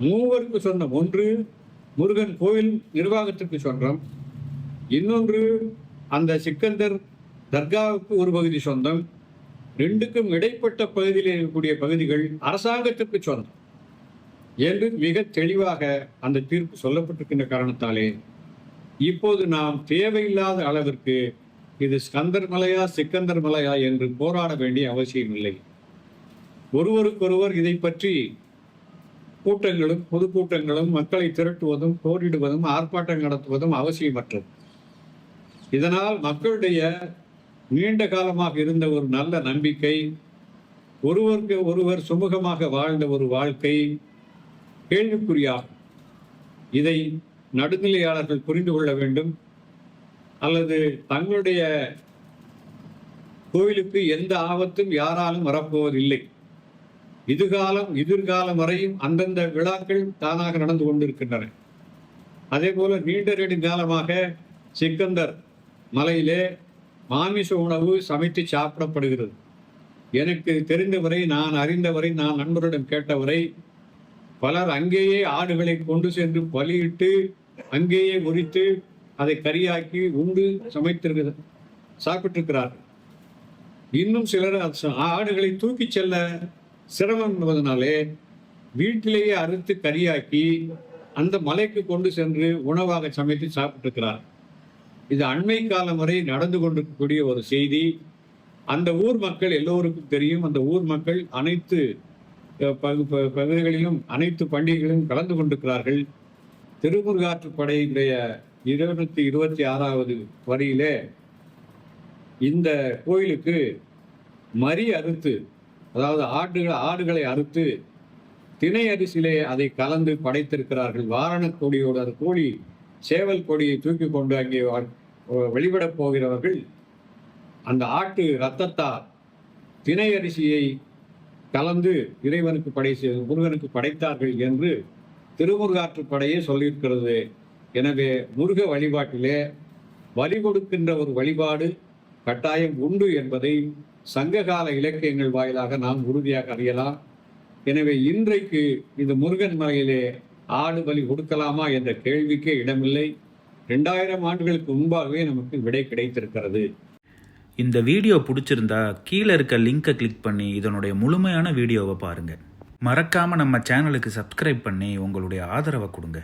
மூவருக்கு சொந்தம் ஒன்று முருகன் கோயில் நிர்வாகத்திற்கு சொந்தம் இன்னொன்று அந்த சிக்கந்தர் தர்காவுக்கு ஒரு பகுதி சொந்தம் ரெண்டுக்கும் இடைப்பட்ட பகுதியில் இருக்கக்கூடிய பகுதிகள் அரசாங்கத்திற்கு சொந்தம் என்று மிக தெளிவாக அந்த தீர்ப்பு சொல்லப்பட்டிருக்கின்ற காரணத்தாலே இப்போது நாம் தேவையில்லாத அளவிற்கு இது ஸ்கந்தர் மலையா சிக்கந்தர் மலையா என்று போராட வேண்டிய அவசியம் இல்லை. ஒருவருக்கொருவர் இதை பற்றி கூட்டங்களும் பொதுக்கூட்டங்களும் மக்களை திரட்டுவதும் போரிடுவதும் ஆர்ப்பாட்டம் நடத்துவதும் அவசியமற்றது. இதனால் மக்களுடைய நீண்ட காலமாக இருந்த ஒரு நல்ல நம்பிக்கை ஒருவருக்கு ஒருவர் சுமூகமாக வாழ்ந்த ஒரு வாழ்க்கை கேள்விக்குறியாகும். இதை நடுநிலையாளர்கள் புரிந்து கொள்ள வேண்டும். அல்லது தங்களுடைய கோயிலுக்கு எந்த ஆபத்தும் யாராலும் வரப்போவதில்லை. இதுகாலம் எதிர்காலம் வரையும் அந்தந்த விழாக்கள் தானாக நடந்து கொண்டிருக்கின்றன. அதே போல நீண்ட நெடுங்காலமாக சிக்கந்தர் மலையிலே மாமிச உணவு சமைத்து சாப்பிடப்படுகிறது. எனக்கு தெரிந்தவரை நான் அறிந்தவரை நான் நண்பரிடம் கேட்டவரை பலர் அங்கேயே ஆடுகளை கொண்டு சென்று பலியிட்டு அங்கேயே உரித்து அதை கரியாக்கி உண்டு சமைத்திருக்கிறது சாப்பிட்டிருக்கிறார்கள். இன்னும் சிலர் ஆடுகளை தூக்கிச் செல்ல சிரமம் என்பதனாலே வீட்டிலேயே அறுத்து கறியாக்கி அந்த மலைக்கு கொண்டு சென்று உணவாக சமைத்து சாப்பிட்டுருக்கிறார். இது அண்மை காலம் வரை நடந்து கொண்டிருக்கக்கூடிய ஒரு செய்தி. அந்த ஊர் மக்கள் எல்லோருக்கும் தெரியும். அந்த ஊர் மக்கள் அனைத்து பகுதிகளிலும் அனைத்து பண்டிகைகளிலும் கலந்து கொண்டிருக்கிறார்கள். திருமுருகாற்று படையினுடைய இருநூத்தி இருபத்தி ஆறாவது வரியிலே இந்த கோயிலுக்கு மறி அறுத்து அதாவது ஆடுகள் ஆடுகளை அறுத்து திணை அரிசியிலே அதை கலந்து படைத்திருக்கிறார்கள். வாரணக் கொடியோடு அது கோழி சேவல் கொடியை தூக்கி கொண்டு அங்கே வ- வெளிவிடப் போகிறவர்கள். அந்த ஆட்டு இரத்தத்தால் திணை அரிசியை கலந்து இறைவனுக்கு படை முருகனுக்கு படைத்தார்கள் என்று திருமுருகாற்று படையே சொல்லியிருக்கிறது. எனவே முருக வழிபாட்டிலே வழி கொடுக்கின்ற ஒரு வழிபாடு கட்டாயம் உண்டு என்பதை சங்ககால இலக்கியங்கள் வாயிலாக நாம் உறுதியாக அறியலாம். எனவே இன்றைக்கு இந்த முருகன் மலையிலே ஆடு பலி கொடுக்கலாமா என்ற கேள்விக்கே இடமில்லை. ரெண்டாயிரம் ஆண்டுகளுக்கு முன்பாகவே நமக்கு விடை கிடைத்திருக்கிறது. இந்த வீடியோ பிடிச்சிருந்தா கீழே இருக்க லிங்கை கிளிக் பண்ணி இதனுடைய முழுமையான வீடியோவை பாருங்கள் மறக்காமல் நம்ம சேனலுக்கு சப்ஸ்கிரைப் பண்ணி உங்களுடைய ஆதரவை கொடுங்க.